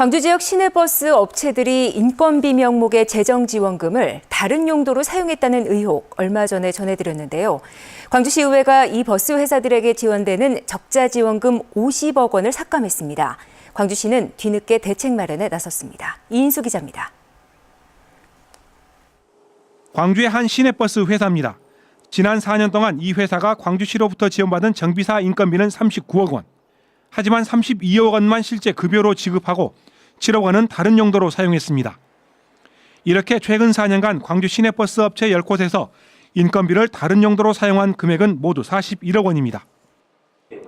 광주 지역 시내버스 업체들이 인건비 명목의 재정 지원금을 다른 용도로 사용했다는 의혹 얼마 전에 전해드렸는데요. 광주시의회가 이 버스 회사들에게 지원되는 적자 지원금 50억 원을 삭감했습니다. 광주시는 뒤늦게 대책 마련에 나섰습니다. 이인수 기자입니다. 광주의 한 시내버스 회사입니다. 지난 4년 동안 이 회사가 광주시로부터 지원받은 정비사 인건비는 39억 원. 하지만 32억 원만 실제 급여로 지급하고 7억 원은 다른 용도로 사용했습니다. 이렇게 최근 4년간 광주 시내버스 업체 10곳에서 인건비를 다른 용도로 사용한 금액은 모두 41억 원입니다.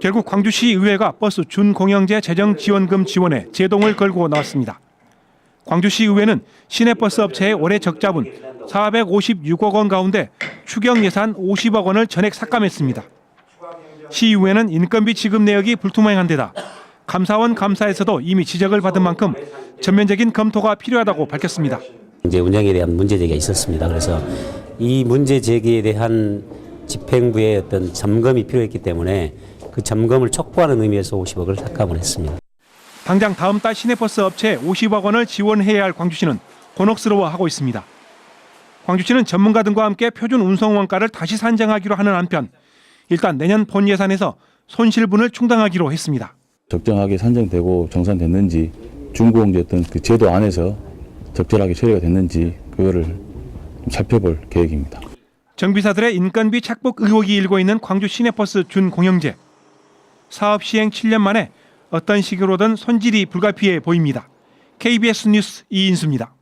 결국 광주시 의회가 버스 준공영제 재정 지원금 지원에 제동을 걸고 나왔습니다. 광주시 의회는 시내버스 업체의 올해 적자분 456억 원 가운데 추경 예산 50억 원을 전액 삭감했습니다. 시의회는 인건비 지급 내역이 불투명한 데다 감사원 감사에서도 이미 지적을 받은 만큼 전면적인 검토가 필요하다고 밝혔습니다. 이제 운영에 대한 문제 제기가 있었습니다. 그래서 이 문제 제기에 대한 집행부의 어떤 점검이 필요했기 때문에 그 점검을 촉구하는 의미에서 50억을 삭감을 했습니다. 당장 다음 달 시내버스 업체에 50억 원을 지원해야 할 광주시는 곤혹스러워하고 있습니다. 광주시는 전문가 등과 함께 표준 운송 원가를 다시 산정하기로 하는 한편 일단 내년 본 예산에서 손실분을 충당하기로 했습니다. 적정하게 산정되고 정산됐는지 중공제 어떤 그 제도 안에서 적절하게 처리가 됐는지 그거를 좀 살펴볼 계획입니다. 정비사들의 인건비 착복 의혹이 일고 있는 광주 시내버스 준공영제. 사업 시행 7년 만에 어떤 식으로든 손질이 불가피해 보입니다. KBS 뉴스 이인수입니다.